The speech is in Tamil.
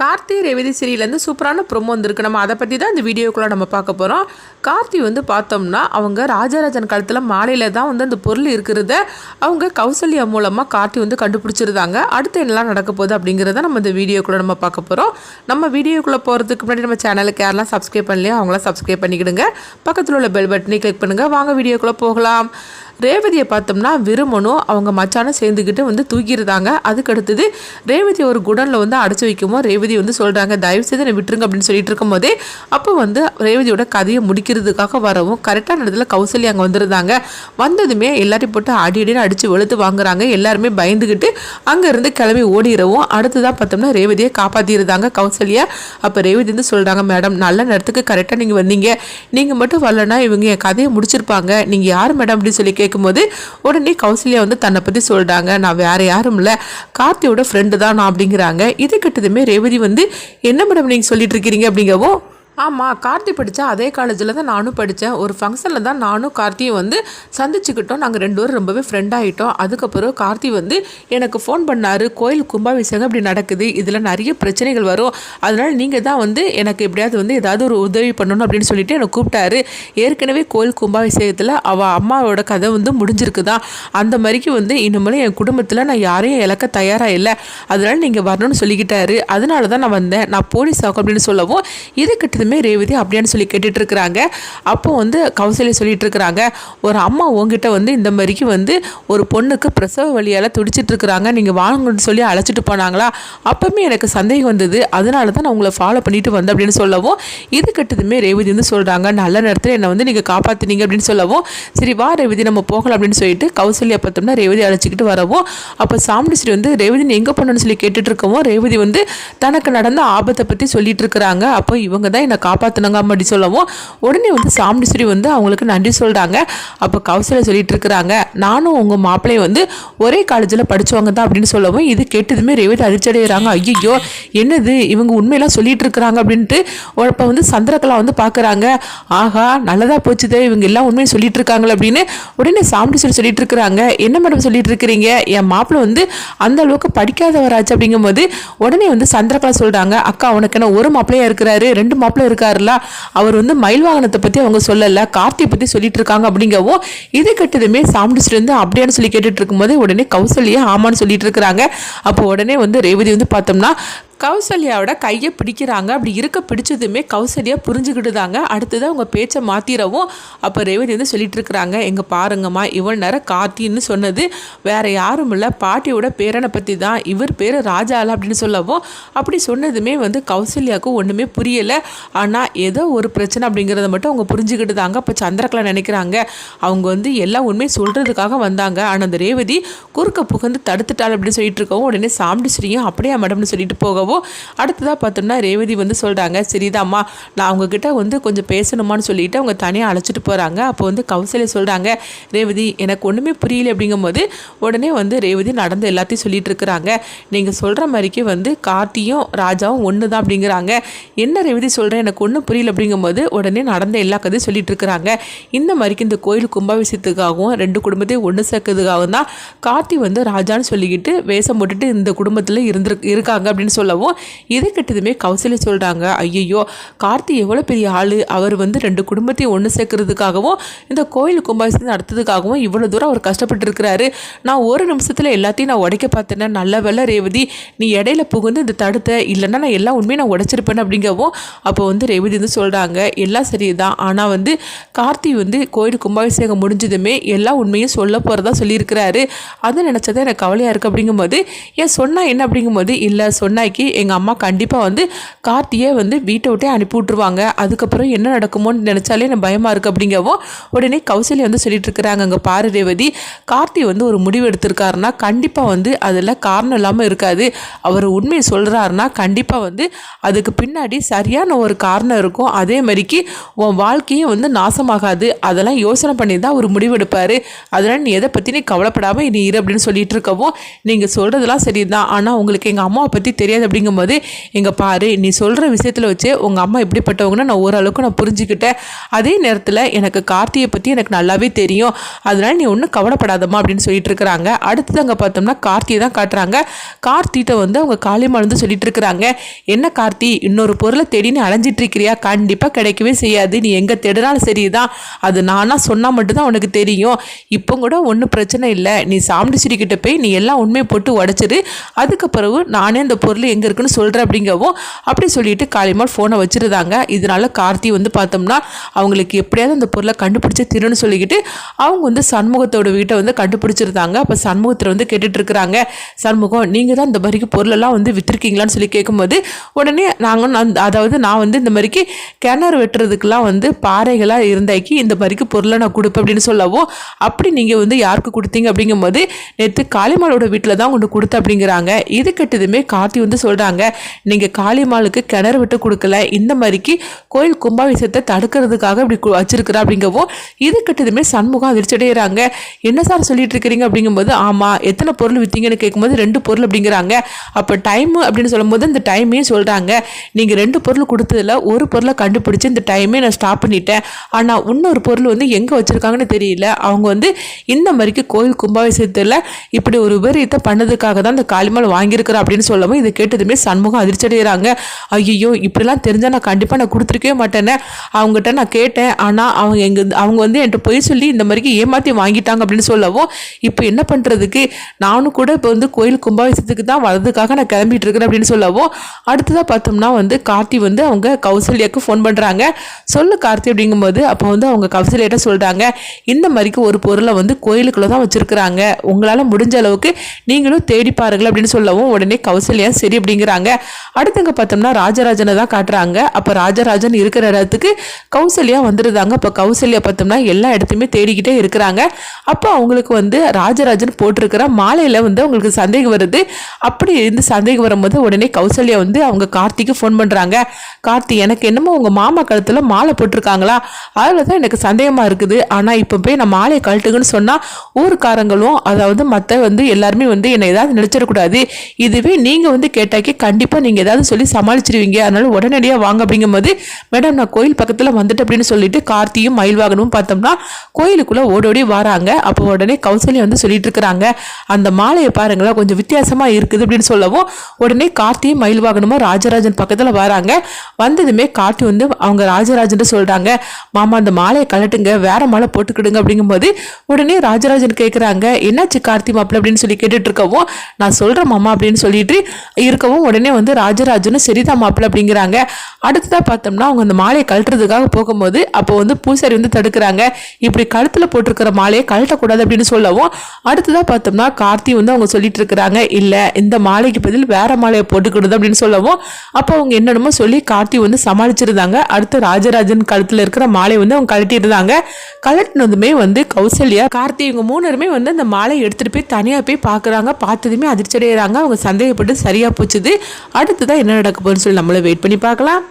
கார்த்தி ரேவதி சீரியல்லேருந்து சூப்பரான ப்ரொமோ வந்திருக்கு. நம்ம அதை பற்றி தான் இந்த வீடியோக்குள்ளே நம்ம பார்க்க போகிறோம் கார்த்தி வந்து பார்த்தோம்னா அவங்க ராஜராஜன் காலத்தில் மாலையில் தான் வந்து அந்த பொருள் இருக்கிறத அவங்க கௌசல்யா மூலமாக கார்த்தி வந்து கண்டுபிடிச்சிருந்தாங்க. அடுத்து என்னெல்லாம் நடக்க போகுது அப்படிங்கிறத நம்ம இந்த வீடியோக்குள்ளே நம்ம பார்க்க போகிறோம் நம்ம வீடியோக்குள்ளே போகிறதுக்கு முன்னாடி நம்ம சேனலுக்கு யாரெல்லாம் சப்ஸ்கிரைப் பண்ணலையோ அவங்களாம் சப்ஸ்கிரைப் பண்ணிக்கிடுங்க. பக்கத்தில் உள்ள பெல் பட்டனை கிளிக் பண்ணுங்கள் வாங்க வீடியோக்குள்ளே போகலாம். ரேவதியை பார்த்தோம்னா விருமனும் அவங்க மச்சானும் சேர்ந்துக்கிட்டு வந்து தூக்கியிருந்தாங்க அதுக்கடுத்தது ரேவதியை ரேவதி ஒரு குடனில் வந்து அடைச்சி வைக்குமோ ரேவதி வந்து சொல்கிறாங்க தயவு செய்து என்னை விட்டுருங்க அப்படின்னு சொல்லிட்டு இருக்கும்போதே அப்போ வந்து ரேவதியோட கதையை முடிக்கிறதுக்காக வரவும் கரெக்டான இடத்துல கௌசல்யா அங்கே வந்திருந்தாங்க. வந்ததுமே எல்லாரையும் போட்டு அடி அடின்னு அடித்து வெளுத்து வாங்குறாங்க. எல்லாருமே பயந்துக்கிட்டு அங்கேருந்து கிளம்பி ஓடிடுவோம் அடுத்ததாக பார்த்தோம்னா ரேவதியை காப்பாற்றிருந்தாங்க கௌசல்யா. அப்போ ரேவதி வந்து சொல்கிறாங்க மேடம் நல்ல நேரத்துக்கு கரெக்டாக நீங்கள் வந்தீங்க. நீங்கள் மட்டும் வரலன்னா இவங்க என் கதையை முடிச்சிருப்பாங்க. நீங்கள் யார் மேடம்? அப்படின்னு சொல்லி கேட்கும்போது உடனே கௌசல்யா வந்து தன்னை பற்றி சொல்கிறாங்க நான் வேற யாரும் இல்லை. கார்த்தியோட ஃப்ரெண்டு தான் நான் அப்படிங்கிறாங்க. இது கிட்டதுமே ரேவதி வந்து என்ன மேடம் நீங்கள் சொல்லிட்டு இருக்கிறீங்க அப்படிங்கவும் ஆமாம் கார்த்தி படித்தா அதே காலேஜில் தான் நானும் படித்தேன் ஒரு ஃபங்க்ஷனில் தான் நானும் கார்த்தியும் வந்து சந்திச்சுக்கிட்டோம். நாங்கள் ரெண்டு பேரும் ரொம்பவே ஃப்ரெண்ட் ஆகிட்டோம் அதுக்கப்புறம் கார்த்தி வந்து எனக்கு ஃபோன் பண்ணார். கோயில் கும்பாபிஷேகம் இப்படி நடக்குது. இதில் நிறைய பிரச்சனைகள் வரும். அதனால் நீங்கள் தான் வந்து எனக்கு எப்படியாவது வந்து ஏதாவது ஒரு உதவி பண்ணணும் அப்படின்னு சொல்லிட்டு என்னை கூப்பிட்டாரு. ஏற்கனவே கோயில் கும்பாபிஷேகத்தில் அவள் அம்மாவோட கதை வந்து முடிஞ்சிருக்கு தான் அந்த மாதிரிக்கு வந்து இனிமேல் என் குடும்பத்தில் நான் யாரையும் இழக்க தயாராக இல்லை. அதனால் நீங்கள் வரணும்னு சொல்லிக்கிட்டாரு. அதனால தான் நான் வந்தேன். நான் போலீஸ் ஆகும் அப்படின்னு சொல்லவும் இது கிட்டதுமே ரேவதி அப்படியான்னு சொல்லி கேட்டுட்டு இருக்கிறாங்க அப்போ வந்து கௌசல்யா சொல்லிட்டு இருக்கிறாங்க ஒரு அம்மா உங்ககிட்ட வந்து இந்த மாதிரிக்கு வந்து ஒரு பொண்ணுக்கு பிரசவ வழியால் துடிச்சிட்டு இருக்கிறாங்க நீங்கள் வாங்கன்னு சொல்லி அழைச்சிட்டு போனாங்களா? அப்பவுமே எனக்கு சந்தேகம் வந்தது. அதனால தான் நான் உங்களை ஃபாலோ பண்ணிட்டு வந்தேன் அப்படின்னு சொல்லவும் இது கட்டதுமே ரேவதி வந்து சொல்கிறாங்க நல்ல நேரத்தில் என்னை வந்து நீங்கள் காப்பாற்றினீங்க அப்படின்னு சொல்லவும் சரி வா ரேவதி நம்ம போகலாம் அப்படின்னு சொல்லிட்டு கௌசல்யா பார்த்தோம்னா ரேவதி அழைச்சிக்கிட்டு வரவும் அப்போ சாமுண்டிஸ்ரீ வந்து ரேவதி எங்கே போனோன்னு சொல்லி கேட்டுட்டு இருக்கவும் ரேவதி வந்து தனக்கு நடந்த ஆபத்தை பற்றி சொல்லிட்டு இருக்கிறாங்க அப்போ இவங்க தான் என்னை காப்பாற்றினாங்க அப்படி சொல்லவும். உடனே வந்து சாமுண்டீஸ்வரி வந்து அவங்களுக்கு நன்றி சொல்கிறாங்க அப்போ கௌசல்யா சொல்லிட்டு இருக்கிறாங்க. நானும் உங்கள் மாப்பிள்ளையும் வந்து ஒரே காலேஜில் படித்தவங்க தான் அப்படின்னு சொல்லவும் இது கேட்டதுமே ரேவதி அதிர்ச்சியடைகிறாங்க ஐயோ என்னது? இவங்க உண்மையெல்லாம் சொல்லிட்டு இருக்கிறாங்க அப்படின்ட்டு இப்போ வந்து சந்திரகலா வந்து பார்க்குறாங்க ஆஹா நல்லதாக போச்சுதே இவங்க எல்லாம் உண்மையை சொல்லிட்டு இருக்காங்களே அப்படின்னு உடனே சாமுண்டீஸ்வரி சொல்லிட்டு இருக்கிறாங்க. என்ன மேடம் சொல்லிட்டு இருக்கிறீங்க? என் மாப்பிள்ளை வந்து அந்த அளவுக்கு படிக்காதவராச்சு அப்படிங்கும்போது உடனே வந்து சந்திரகலா சொல்கிறாங்க அக்கா உனக்கு என்ன ஒரு மாப்பிள்ளையா இருக்கிறாரு? ரெண்டு மாப்பிள்ளை இருக்காருல்ல அவர் வந்து மயில் வாகனத்தை பற்றி அவங்க சொல்லலை கார்த்தியை பற்றி சொல்லிட்டு இருக்காங்க அப்படிங்கவோ இது கட்டதுமே சாமுண்டீஸ்வரி வந்து அப்படியான்னு சொல்லி கேட்டுட்டு இருக்கும்போது உடனே கௌசல்யா ஆமான்னு சொல்லிட்டு இருக்கிறாங்க. அப்போ உடனே வந்து ரேவதி வந்து பார்த்தோம்னா கௌசல்யாவோட கையை பிடிக்கிறாங்க. அப்படி இருக்க பிடிச்சதுமே கௌசல்யா புரிஞ்சுக்கிட்டுதாங்க. அடுத்தது அவங்க பேச்சை மாத்திரவும் அப்போ ரேவதி வந்து சொல்லிட்டு இருக்கிறாங்க. எங்க பாருங்கம்மா இவ்வளோ நேரம் காத்தின்னு சொன்னது வேற யாரும் இல்லை. பாட்டியோட பேரனை பற்றி தான் இவர் பேர் ராஜாலா அப்படின்னு சொல்லவும் அப்படி சொன்னதுமே வந்து கௌசல்யாவுக்கு ஒன்றுமே புரியலை. ஆனால் ஏதோ ஒரு பிரச்சனை அப்படிங்கிறத மட்டும் அவங்க புரிஞ்சுக்கிட்டுதாங்க அப்போ சந்திரகலா நினைக்கிறாங்க. அவங்க வந்து எல்லா உண்மையும் சொல்கிறதுக்காக வந்தாங்க. ஆனால் அந்த ரேவதி குறுக்க புகுந்து தடுத்துட்டாள் அப்படின்னு சொல்லிட்டு இருக்கவும் உடனே சாமுண்டீஸ்வரியும் அப்படியே மேடம்னு சொல்லிட்டு போகவும் அடுத்ததாக பார்த்தோம்னா ரேவதி வந்து சொல்கிறாங்க சரிதாம்மா நான் அவங்கக்கிட்ட வந்து கொஞ்சம் பேசணுமான்னு சொல்லிட்டு அவங்க தனியாக அழைச்சிட்டு போகிறாங்க அப்போ வந்து கௌசல்யா சொல்கிறாங்க ரேவதி எனக்கு ஒன்றுமே புரியல. அப்படிங்கும்போது உடனே வந்து ரேவதி நடந்த எல்லாத்தையும் சொல்லிட்டு இருக்கிறாங்க. நீங்கள் சொல்கிற மாதிரிக்கு வந்து கார்த்தியும் ராஜாவும் ஒன்று தான் அப்படிங்கிறாங்க. என்ன ரேவதி சொல்கிறேன் எனக்கு ஒன்றும் புரியல. அப்படிங்கும்போது உடனே நடந்த எல்லா கதையும் சொல்லிட்டு இருக்கிறாங்க. இந்த மாதிரிக்கு இந்த கோயில் கும்பாபிஷேகத்துக்காகவும் ரெண்டு குடும்பத்தையும் ஒன்று சேர்க்கறதுக்காகவும் தான் கார்த்தி வந்து ராஜான்னு சொல்லிக்கிட்டு வேஷம் போட்டுட்டு இந்த குடும்பத்தில் இருந்திரு இருக்காங்க அப்படின்னு சொல்லவும் இது கிட்டதுமே கௌசல்யா சொல்கிறாங்க ஐயையோ கார்த்தி எவ்வளோ பெரிய ஆள். அவர் வந்து ரெண்டு குடும்பத்தையும் ஒன்று சேர்க்கறதுக்காகவும் இந்த கோயில் கும்பாபிஷேகம் நடத்துறதுக்காகவும் இவ்வளோ தூரம் அவர் கஷ்டப்பட்டு இருக்கிறாரு நான் ஒரு நிமிஷத்தில் எல்லாத்தையும் நான் உடைக்க பார்த்தேன்னா நல்ல வேலை ரேவதி நீ இடையில புகுந்து இந்த தடுத்த இல்லைன்னா நான் எல்லா உண்மையும் நான் உடைச்சிருப்பேன் அப்படிங்கவும் அப்போ வந்து ரேவதி வந்து சொல்கிறாங்க எல்லாம் சரிதான். ஆனால் வந்து கார்த்தி வந்து கோயில் கும்பாபிஷேகம் முடிஞ்சதுமே எல்லா உண்மையும் சொல்ல போகிறதா சொல்லியிருக்கிறாரு. அதை நினச்சதான் எனக்கு கவலையாக இருக்குது அப்படிங்கும்போது ஏன் சொன்னால் என்ன அப்படிங்கும்போது இல்லை சொன்னாக்கி எங்கள் அம்மா கண்டிப்பாக வந்து கார்த்தியை வந்து வீட்டை விட்டே அனுப்பி விட்ருவாங்க அதுக்கப்புறம் என்ன நடக்குமோன்னு நினச்சாலே எனக்கு பயமாக இருக்குது அப்படிங்கவும் உடனே கௌசல்யா வந்து சொல்லிட்டு இருக்கிறாங்க. அங்கே பாரு ரேவதி கார்த்தி வந்து ஒரு முடிவு எடுத்திருக்காருன்னா கண்டிப்பாக வந்து அதில் காரணம் இல்லாமல் இருக்காது. அவர் உண்மையை சொல்கிறாருன்னா கண்டிப்பாக வந்து அதுக்கு பின்னாடி சரியான ஒரு காரணம் இருக்கும். அதே மாதிரிக்கு உன் வாழ்க்கையும் வந்து நாசமாகாது. அதெல்லாம் யோசனை பண்ணி தான் ஒரு முடிவெடுப்பார் அதனால் நீ எதை பற்றி நீ கவலைப்படாமல் நீ இரு அப்படின்னு சொல்லிட்டு இருக்கவும் நீங்கள் சொல்கிறதெல்லாம் சரிதான். ஆனால் உங்களுக்கு எங்கள் அம்மாவை பற்றி தெரியாது அப்படிங்கும்போது இங்கே பாரு நீ சொல்கிற விஷயத்தில் வச்சு உங்கள் அம்மா எப்படிப்பட்டவங்கன்னு நான் ஓரளவுக்கு நான் புரிஞ்சுக்கிட்டேன். அதே நேரத்தில் எனக்கு கார்த்தியை பற்றி எனக்கு நல்லாவே தெரியும். அதனால் நீ ஒன்றும் கவலைப்படாதம்மா அப்படின்னு சொல்லிட்டு இருக்கிறாங்க அடுத்தது அங்கே பார்த்தோம்னா கார்த்தியை தான் காட்டுறாங்க. கார்த்திகிட்ட வந்து அவங்க காளியம்மா வந்து சொல்லிட்டு இருக்கிறாங்க என்ன கார்த்தி இன்னொரு பொருளை தேடி நீ அலைஞ்சிட்டு இருக்கிறியா கண்டிப்பாக கிடைக்கவே செய்யாது. நீ எங்கே தேடினாலும் சரிதான். அது நானாக சொன்னால் மட்டும்தான் உனக்கு தெரியும். இப்போ கூட ஒன்றும் பிரச்சனை இல்லை. நீ சாமிச்சிரிக்கிட்ட போய் நீ எல்லாம் உண்மையை போட்டு உடச்சிரு. அதுக்கு பிறகு நானே அந்த பொருள் எங்கே இருக்குன்னு சொல்கிறேன் அப்படிங்கவும் அப்படி சொல்லிட்டு காளிமால் ஃபோனை வச்சுருந்தாங்க. இதனால கார்த்தி வந்து பார்த்தோம்னா அவங்களுக்கு எப்படியாவது அந்த பொருளை கண்டுபிடிச்சி திருன்னு சொல்லிக்கிட்டு அவங்க வந்து சண்முகத்தோட வீட்டை வந்து கண்டுபிடிச்சிருந்தாங்க. அப்போ சண்முகத்தில் வந்து கேட்டுட்ருக்குறாங்க சண்முகம் நீங்கள் தான் இந்த மாதிரிக்கு பொருளெல்லாம் வந்து விற்றுருக்கீங்களான்னு சொல்லி கேட்கும்போது உடனே நாங்கள் அதாவது நான் வந்து இந்த மாதிரிக்கு கிணறு வெட்டுறதுக்கெலாம் வந்து பாறைகளாக இருந்தாக்கி இந்த மாதிரிக்கு பொருளை நான் கொடுப்பேன் அப்படின்னு சொல்லவும் அப்படி நீங்கள் வந்து யாருக்கு கொடுத்தீங்க? அப்படிங்கும்போது நேற்று காளிமாலோட வீட்டில் தான் கொண்டு கொடுத்த அப்படிங்கிறாங்க. இது கெட்டதுமே கார்த்தி வந்து சொல்கிறாங்க நீங்கள் காளிமாலுக்கு கிணறு விட்டு கொடுக்கல. இந்த மாதிரிக்கு கோயில் கும்பாபிஷத்தை தடுக்கிறதுக்காக இப்படி வச்சிருக்கிறா அப்படிங்கவும் இது கிட்டதுமே சண்முகம் அதிர்ச்சியடைகிறாங்க என்ன சார் சொல்லிட்டு இருக்கிறீங்க அப்படிங்கும்போது ஆமாம் எத்தனை பொருள் விற்றீங்கன்னு கேட்கும்போது ரெண்டு பொருள் அப்படிங்கிறாங்க. அப்போ டைம் அப்படின்னு சொல்லும்போது இந்த டைமே சொல்கிறாங்க நீங்கள் ரெண்டு பொருள் கொடுத்ததில் ஒரு பொருளை கண்டுபிடிச்சி இந்த டைமே நான் ஸ்டாப் பண்ணிட்டேன். ஆனால் இன்னொரு பொருள் வந்து எங்கே வச்சுருக்காங்கன்னு தெரியல. அவங்க வந்து இந்த மாதிரிக்கு கோயில் கும்பாபிஷேகத்தில் இப்படி ஒரு விபரீத்தை பண்ணதுக்காக தான் இந்த காளிமால் வாங்கியிருக்கிறா அப்படின்னு சொல்லவும் இதை கேட்டதுமே சண்முகம் அதிர்ச்சி அடைகிறாங்க ஐயோ இப்படிலாம் தெரிஞ்சால் நான் கண்டிப்பாக நான் கொடுத்துருக்கவே மாட்டேனே அவங்ககிட்ட நான் கேட்டேன். ஆனால் அவங்க எங்க அவங்க வந்து என்கிட்ட பொய் சொல்லி இந்த மாதிரிக்கு ஏமாற்றி வாங்கிட்டாங்க அப்படின்னு சொல்லவும் இப்போ என்ன பண்ணுறதுக்கு நானும் கூட இப்போ வந்து கோயில் கும்பாபிஷத்துக்கு தான் வரதுக்காக நான் கிளம்பிட்டு இருக்கிறேன் அப்படின்னு சொல்லவும் அடுத்ததாக பார்த்தோம்னா வந்து கார்த்தி வந்து அவங்க கௌசல்யாவுக்கு ஃபோன் பண்ணுறாங்க சொல்லு கார்த்தி அப்படிங்கும்போது அப்போ வந்து அவங்க கௌசல்யாட்ட சொல்கிறாங்க இந்த மாதிரிக்கு ஒரு பொருளை வந்து கோயிலுக்குள்ளே தான் வச்சுருக்குறாங்க. உங்களால் முடிஞ்ச அளவுக்கு நீங்களும் தேடி பாருங்கள் அப்படின்னு சொல்லவும் உடனே கௌசல்யா சரி அப்படி அப்படிங்கிறாங்க. அடுத்தங்க பார்த்தோம்னா ராஜராஜனை தான் காட்டுறாங்க. அப்போ ராஜராஜன் இருக்கிற இடத்துக்கு கௌசல்யா வந்துருந்தாங்க அப்போ கௌசல்யா பார்த்தோம்னா எல்லா இடத்தையுமே தேடிக்கிட்டே இருக்கிறாங்க. அப்போ அவங்களுக்கு வந்து ராஜராஜன் போட்டிருக்கிற மாலையில் வந்து அவங்களுக்கு சந்தேகம் வருது. அப்படி இருந்து சந்தேகம் வரும்போது உடனே கௌசல்யா வந்து அவங்க கார்த்திக்கு ஃபோன் பண்ணுறாங்க கார்த்தி எனக்கு என்னமோ உங்கள் மாமா கழுத்தில் மாலை போட்டிருக்காங்களா? அதில் தான் எனக்கு சந்தேகமாக இருக்குது. ஆனால் இப்போ போய் நான் மாலையை கழட்டுங்கன்னு சொன்னால் ஊருக்காரங்களும் அதாவது மற்ற வந்து எல்லாருமே வந்து என்னை ஏதாவது நினச்சிடக்கூடாது. இதுவே நீங்கள் வந்து கேட்டாக்கி கண்டிப்பாக நீங்கள் ஏதாவது சொல்லி சமாளிச்சிருவீங்க. அதனால உடனடியாக வாங்க அப்படிங்கும்போது மேடம் நான் கோயில் பக்கத்தில் வந்துட்டு அப்படின்னு சொல்லிட்டு கார்த்தியும் மயில் வாகனமும் பார்த்தோம்னா கோயிலுக்குள்ளே ஓடோடி வராங்க. அப்போ உடனே கௌசல்யா வந்து சொல்லிட்டு இருக்கிறாங்க அந்த மாலையை பாருங்களா கொஞ்சம் வித்தியாசமாக இருக்குது அப்படின்னு சொல்லவும் உடனே கார்த்தியும் மயில் வாகனமும் ராஜராஜன் பக்கத்தில் வராங்க. வந்ததுமே கார்த்தி வந்து அவங்க ராஜராஜன் சொல்கிறாங்க மாமா அந்த மாலையை கலட்டுங்க வேற மாலை போட்டுக்கிடுங்க அப்படிங்கும்போது உடனே ராஜராஜன் கேட்குறாங்க என்னாச்சு கார்த்தி மாப்பிள்ள அப்படின்னு சொல்லி கேட்டுட்டு இருக்கவும் நான் சொல்கிறேன் மாமா அப்படின்னு சொல்லிட்டு இருக்கவும் உடனே வந்து ராஜராஜனும் சரிதான் மாப்பிள்ள அப்படிங்கிறாங்க. அடுத்ததாக பார்த்தோம்னா அவங்க அந்த மாலையை கழட்டுறதுக்காக போகும்போது அப்போ வந்து பூசாரி வந்து தடுக்கிறாங்க. இப்படி கழுத்தில் போட்டிருக்கிற மாலையை கழட்டக்கூடாது அப்படின்னு சொல்லவும் அடுத்ததாக பார்த்தோம்னா கார்த்தி வந்து அவங்க சொல்லிட்டு இருக்கிறாங்க. இல்லை இந்த மாலைக்கு பதில் வேற மாலையை போட்டுக்கிடுது அப்படின்னு சொல்லவும் அப்போ அவங்க என்னென்னமோ சொல்லி கார்த்தி வந்து சமாளிச்சிருந்தாங்க. அடுத்து ராஜராஜன் கழுத்தில் இருக்கிற மாலை வந்து அவங்க கழட்டியிருந்தாங்க. கழட்டினதுமே வந்து கௌசல்யா கார்த்தி இவங்க மூணருமே வந்து அந்த மாலையை எடுத்துகிட்டு போய் தனியாக போய் பார்க்குறாங்க. பார்த்ததுமே அதிர்ச்சி அடைகிறாங்க அவங்க சந்தேகப்பட்டு சரியாக போச்சு. அடுத்து அடுத்ததான் என்ன நடக்க போகுதுன்னு சொல்லி நம்மளை வெயிட் பண்ணி பார்க்கலாம்.